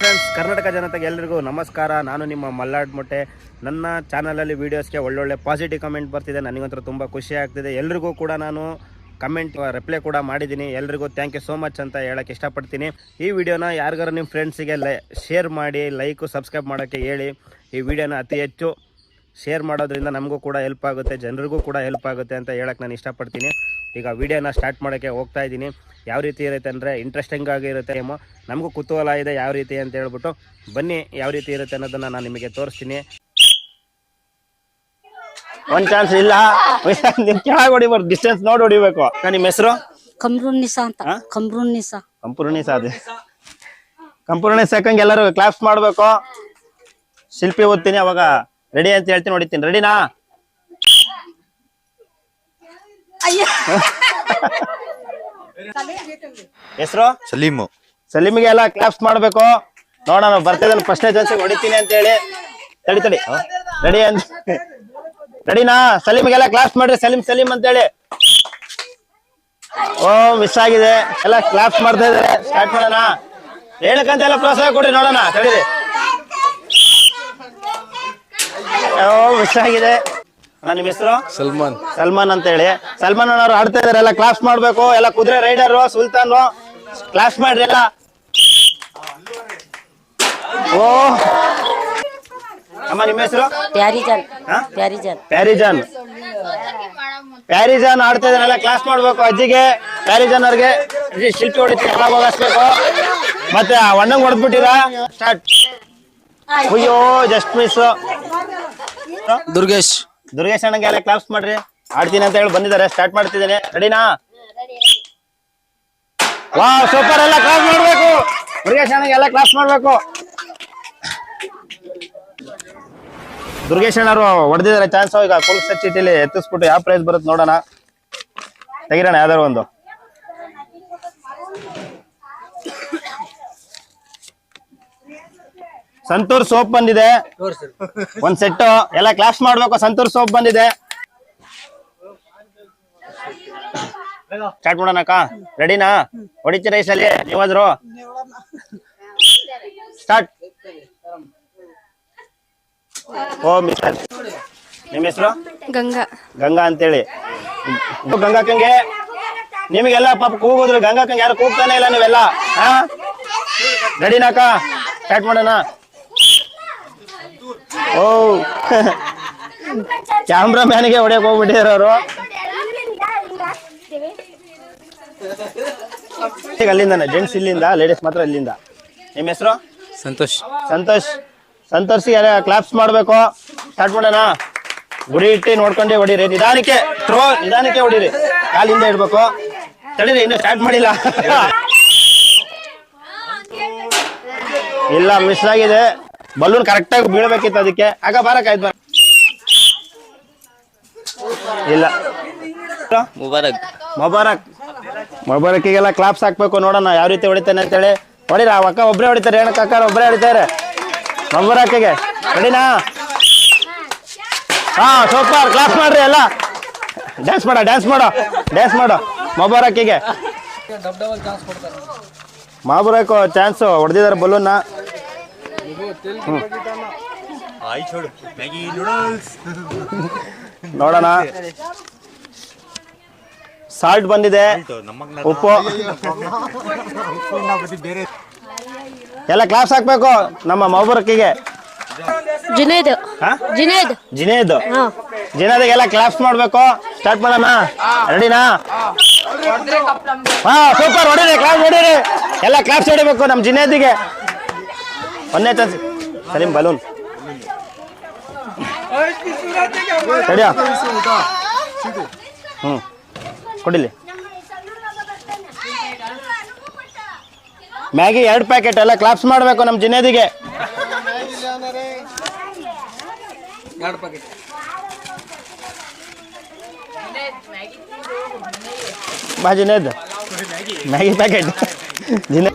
Friends Karnataka ಜನತೆಗೆ ಎಲ್ಲರಿಗೂ ನಮಸ್ಕಾರ. ನಾನು ನಿಮ್ಮ ಮಲ್ಲಾಡ್ ಮೊಟ್ಟೆ. ನನ್ನ ಚಾನಲಲ್ಲಿ ವೀಡಿಯೋಸ್ಗೆ ಒಳ್ಳೊಳ್ಳೆ ಪಾಸಿಟಿವ್ ಕಮೆಂಟ್ ಬರ್ತಿದೆ. ನನಗಂತೂ ತುಂಬ ಖುಷಿ ಆಗ್ತಿದೆ. ಎಲ್ರಿಗೂ ಕೂಡ ನಾನು ಕಮೆಂಟ್ ರಿಪ್ಲೈ ಕೂಡ ಮಾಡಿದ್ದೀನಿ. ಎಲ್ರಿಗೂ ಥ್ಯಾಂಕ್ ಯು ಸೋ ಮಚ್ ಅಂತ ಹೇಳಕ್ಕೆ ಇಷ್ಟಪಡ್ತೀನಿ. ಈ ವಿಡಿಯೋನ ಯಾರಿಗಾರು ನಿಮ್ಮ ಫ್ರೆಂಡ್ಸಿಗೆ ಲೈ ಶೇರ್ ಮಾಡಿ ಲೈಕು ಸಬ್ಸ್ಕ್ರೈಬ್ ಮಾಡೋಕ್ಕೆ ಹೇಳಿ. ಈ ವಿಡಿಯೋನ ಅತಿ ಹೆಚ್ಚು ಶೇರ್ ಮಾಡೋದ್ರಿಂದ ನಮಗೂ ಕೂಡ ಹೆಲ್ಪ್ ಆಗುತ್ತೆ ಜನರಿಗೂ ಕೂಡ ಹೆಲ್ಪ್ ಆಗುತ್ತೆ ಅಂತ ಹೇಳಕ್ಕೆ ನಾನು ಇಷ್ಟಪಡ್ತೀನಿ. ಈಗ ವಿಡಿಯೋನ ಸ್ಟಾರ್ಟ್ ಮಾಡೋಕ್ಕೆ ಹೋಗ್ತಾ ಇದ್ದೀನಿ. ಯಾವ ರೀತಿ ಇರುತ್ತೆ ಅಂದರೆ ಇಂಟ್ರೆಸ್ಟಿಂಗ್ ಆಗಿ ಇರುತ್ತೆ ಏಮೋ ನಮಗೂ ಕುತೂಹಲ ಇದೆ ಯಾವ ರೀತಿ ಅಂತ ಹೇಳ್ಬಿಟ್ಟು ಬನ್ನಿ ಯಾವ ರೀತಿ ಇರುತ್ತೆ ಅನ್ನೋದನ್ನು ನಾನು ನಿಮಗೆ ತೋರಿಸ್ತೀನಿ. ಒಂದು ಚಾನ್ಸ್ ಇಲ್ಲ. ಕೆಳಗೆ ಹೊಡಿಬಾರ್ದು ಡಿಸ್ಟೆನ್ಸ್ ನೋಡಿ ಹೊಡಿಬೇಕು. ನಿಮ್ಮ ಹೆಸರು? ಕಮ್ರೂನ್ ನಿಸಾ ಅಂತ. ಹಾ? ಕಮ್ರೂನ್ ಅದೇ. ಕಂಪೂರ್ಣಿ ಹಾಕಂಗೆ ಎಲ್ಲರೂ ಕ್ಲಾಪ್ಸ್ ಮಾಡಬೇಕು. ಶಿಲ್ಪಿ ಓದ್ತೀನಿ ಅವಾಗ. ರೆಡಿ ಅಂತ ಹೇಳ್ತೀನಿ ಹೊಡಿತೀನಿ ರೆಡಿನಾ? ಹೆಸರು? ಸಲೀಮು. ಸಲೀಮ್ಗೆ ಎಲ್ಲ ಕ್ಲಾಪ್ಸ್ ಮಾಡ್ಬೇಕು. ನೋಡೋಣ ಬರ್ತದಲ್ಲ ಫಸ್ಟ್ನೇ ಚಾನ್ಸಿಗೆ ಹೊಡಿತೀನಿ ಅಂತ ಹೇಳಿ. ತಡಿ ತಡಿ. ರೆಡಿ ಅಂತ. ರೆಡಿನಾ? ಸಲೀಮ್ಗೆಲ್ಲ ಕ್ಲಾಪ್ಸ್ ಮಾಡ್ರಿ. ಸಲೀಮ್ ಸಲೀಮ್ ಅಂತ ಹೇಳಿ. ಓ ಮಿಸ್ ಆಗಿದೆ. ಎಲ್ಲ ಕ್ಲಾಪ್ಸ್ ಮಾಡ್ತಾ ಇದಾರೆ ಸ್ಟಾರ್ಟ್ ಮಾಡೋಣ. ಹೇಳಕ್ಕಂತ ಎಲ್ಲ ಪ್ರೋತ್ಸಾಹ ಕೊಡ್ರಿ ನೋಡೋಣ. ತಡೀರಿ. ಓ ನಿಮ್ಮ ಹೆಸರು ಸಲ್ಮಾನ್. ಸಲ್ಮಾನ್ ಅಂತ ಹೇಳಿ ಸಲ್ಮಾನ್ ಅವರು ಆಡ್ತಾ ಇದಾರೆ ಎಲ್ಲ ಕ್ಲಾಸ್ ಮಾಡ್ಬೇಕು ಎಲ್ಲ ಕುದುರೆ ರೈಡರು ಸುಲ್ತಾನ್ ಕ್ಲಾಸ್ ಮಾಡ್ರಿ ಎಲ್ಲ. ಓ. ಅಮ್ಮ ನಿಮ್ಮ ಹೆಸರು? ಪ್ಯಾರಿಜಾನ್. ಪ್ಯಾರಿಜಾನ್. ಪ್ಯಾರಿಜಾನ್. ಪ್ಯಾರಿಜಾನ್ ಆಡ್ತಾ ಇದಾರೆ ಎಲ್ಲ ಕ್ಲಾಸ್ ಮಾಡ್ಬೇಕು ಅಜ್ಜಿಗೆ ಪ್ಯಾರಿಜಾನ್ ಅವ್ರಿಗೆ. ಶಿಲ್ಪಿ ಹೊಡಿತೀವಿ ಎಲ್ಲ ಹೋಗಿಸ್ಬೇಕು ಮತ್ತೆ ಆ ಅಣ್ಣಂಗ್ ಹೊಡೆದ್ಬಿಟ್ಟಿರಾ? ಸ್ಟಾರ್ಟ್ ಅಯ್ಯೋ ಜಸ್ಟ್ ಮಿಸ್ ದುರ್ಗೇಶ್. ದುರ್ಗೇಶ್ ಅಣ್ಣಂಗೆ ಎಲ್ಲ ಕ್ಲಾಪ್ಸ್ ಮಾಡ್ರಿ. ಆಡ್ತೀನಿ ಅಂತ ಹೇಳಿ ಬಂದಿದ್ದಾರೆ. ಸ್ಟಾರ್ಟ್ ಮಾಡ್ತಿದ್ದೀನಿ. ರೆಡಿನಾ ವಾ ಸೂಪರ್ ಎಲ್ಲ ಕ್ಲಾಸ್ ಮಾಡ್ಬೇಕು. ದುರ್ಗೇಶ್ ಅಣ್ಣಗೆ ಎಲ್ಲ ಕ್ಲಾಸ್ ಮಾಡ್ಬೇಕು. ದುರ್ಗೇಶ್ ಅಣ್ಣರು ಹೊಡೆದಿದ್ದಾರೆ. ಚಾನ್ಸ್ ಈಗ ಕುಲ್ಸ ಚೀಟಿಲಿ ಎತ್ತಿಸ್ಬಿಟ್ಟು ಯಾವ ಪ್ರೈಸ್ ಬರುತ್ತೆ ನೋಡೋಣ. ತೆಗಿರೋಣ ಯಾವ್ದಾರು ಒಂದು. ಸಂತೂರ್ ಸೋಪ್ ಬಂದಿದೆ. ಒಂದ್ ಸೆಟ್ ಎಲ್ಲ ಕ್ಲಾಸ್ ಮಾಡ್ಬೇಕು. ಸಂತೂರ್ ಸೋಪ್ ಬಂದಿದೆ. ಸ್ಟಾರ್ಟ್ ಮಾಡೋಣ ಅಕ್ಕ. ರೆಡಿನಾ ಹೊಡಿತೀರ ರೈಸ್ ಅಲ್ಲಿ ನೀವಾದ್ರು? ಸ್ಟಾರ್ಟ್ ಓ ಮಿಸ್ಟರ್ ನಿಮ್ಮ ಹೆಸರು? ಗಂಗಾ. ಗಂಗಾ ಅಂತೇಳಿ. ಹೇಳಿ ಗಂಗಾಕಂಗೆ. ನಿಮಗೆಲ್ಲ ಪಾಪ ಕೂಗೋದ್ರು ಗಂಗಾಕಂಗೆ ಯಾರು ಕೂಗ್ತಾನೆ ಇಲ್ಲ ನೀವೆಲ್ಲ ಹಾ? ರೆಡಿನಾಕ ಸ್ಟಾರ್ಟ್ ಮಾಡೋಣ. ಓ. ಕ್ಯಾಮ್ರಾ ಮ್ಯಾನ್ಗೆ ಹೊಡೆಯಕ್ ಹೋಗ್ಬಿಟ್ಟಿದ್ರು ಅವರು. ಅಲ್ಲಿಂದಾನೆ ಜೆಂಟ್ಸ್ ಇಲ್ಲಿಂದ ಲೇಡೀಸ್ ಮಾತ್ರ ಇಲ್ಲಿಂದ. ನಿಮ್ಮ ಹೆಸರು? ಸಂತೋಷ್. ಸಂತೋಷ್. ಸಂತೋಷ್ ಎಲ್ಲ ಕ್ಲಾಪ್ಸ್ ಮಾಡ್ಬೇಕು. ಸ್ಟಾರ್ಟ್ ಮಾಡೋಣ. ಗುರಿ ಇಟ್ಟು ನೋಡ್ಕೊಂಡೆ ಹೊಡೀರಿ. ನಿಧಾನಕ್ಕೆ ಥ್ರೋ ನಿಧಾನಕ್ಕೆ ಹೊಡೀರಿ. ಕಾಲಿಂದ ಇಡ್ಬೇಕು. ತಡೀರಿ ಇನ್ನು ಸ್ಟಾರ್ಟ್ ಮಾಡಿಲ್ಲ. ಇಲ್ಲ ಮಿಸ್ ಆಗಿದೆ. ಬಲೂನ್ ಕರೆಕ್ಟ್ ಆಗಿ ಬೀಳ್ಬೇಕಿತ್ತು ಅದಕ್ಕೆ. ಆಗ ಬಾರಕ್ ಆಯ್ತು ಬರ ಇಲ್ಲ. ಮುಬಾರಕ್. ಮೊಬಾರಕ್. ಮೊಬಾರಕ್ಕಿಗೆಲ್ಲ ಕ್ಲಾಪ್ಸ್ ಹಾಕ್ಬೇಕು ನೋಡೋಣ ಯಾವ ರೀತಿ ಹೊಡಿತೇನೆ ಅಂತೇಳಿ. ಹೊಡಿರ ಅಕ್ಕ ಒಬ್ಬರೇ ಹೊಡಿತಾರೆ ಏನಕ್ಕೆ ಅಕ್ಕ ಒಬ್ಬರೇ ಹೊಡಿತಾರೆ? ಮೊಬಾರಕ್ಕಿಗೆ ಹೊಡಿನಾ? ಹಾ ಸೂಪರ್ ಕ್ಲಾಪ್ ಮಾಡ್ರಿ ಎಲ್ಲ. ಡ್ಯಾನ್ಸ್ ಮಾಡ ಡ್ಯಾನ್ಸ್ ಮಾಡೋ ಡ್ಯಾನ್ಸ್ ಮಾಡೋ. ಮೊಬಾರಕ್ಕಿಗೆ ಮೊಬಾರಕ್ ಚಾನ್ಸ್ ಹೊಡೆದಿದ್ದಾರೆ ಬಲೂನ್ನ. ನೋಡೋಣ. ಸಾಲ್ಟ್ ಬಂದಿದೆ. ಉಪ್ಪು. ಎಲ್ಲ ಕ್ಲಾಸ್ ಹಾಕ್ಬೇಕು ನಮ್ಮ ಮೌಬರಕ್ಕಿಗೆ ಜಿನೇದ್. ಹಾ? ಜುನೇದ್. ಜಿನೇದ್. ಹಾ. ಜಿನೇದಿಗೆಲ್ಲ ಕ್ಲಾಸ್ ಮಾಡ್ಬೇಕು. ಸ್ಟಾರ್ಟ್ ಮಾಡೋಣ. ರೆಡಿನಾ ಹಾ ಸೂಪರ್ ಹೊಡೀರಿ ಕ್ಲಾಸ್ ಹೊಡೀರಿ. ಎಲ್ಲ ಕ್ಲಾಸ್ ಹೊಡಿಬೇಕು ನಮ್ಮ ಜಿನೇದಿಗೆ. ಒಂದೇ ಚಾನ್ಸ್ ಸರಿ ಬಲೂನ್ ಸರಿಯಾ ಹ್ಞೂ ಕೊಡಿಲಿ. ಮ್ಯಾಗಿ ಎರಡು ಪ್ಯಾಕೆಟ್ ಎಲ್ಲ ಕ್ಲಾಪ್ಸ್ ಮಾಡಬೇಕು ನಮ್ಮ ಜಿನೇದಿಗೆ. ಬಾ ಜಿನೇದ್. Maggi packet ಜಿನೇ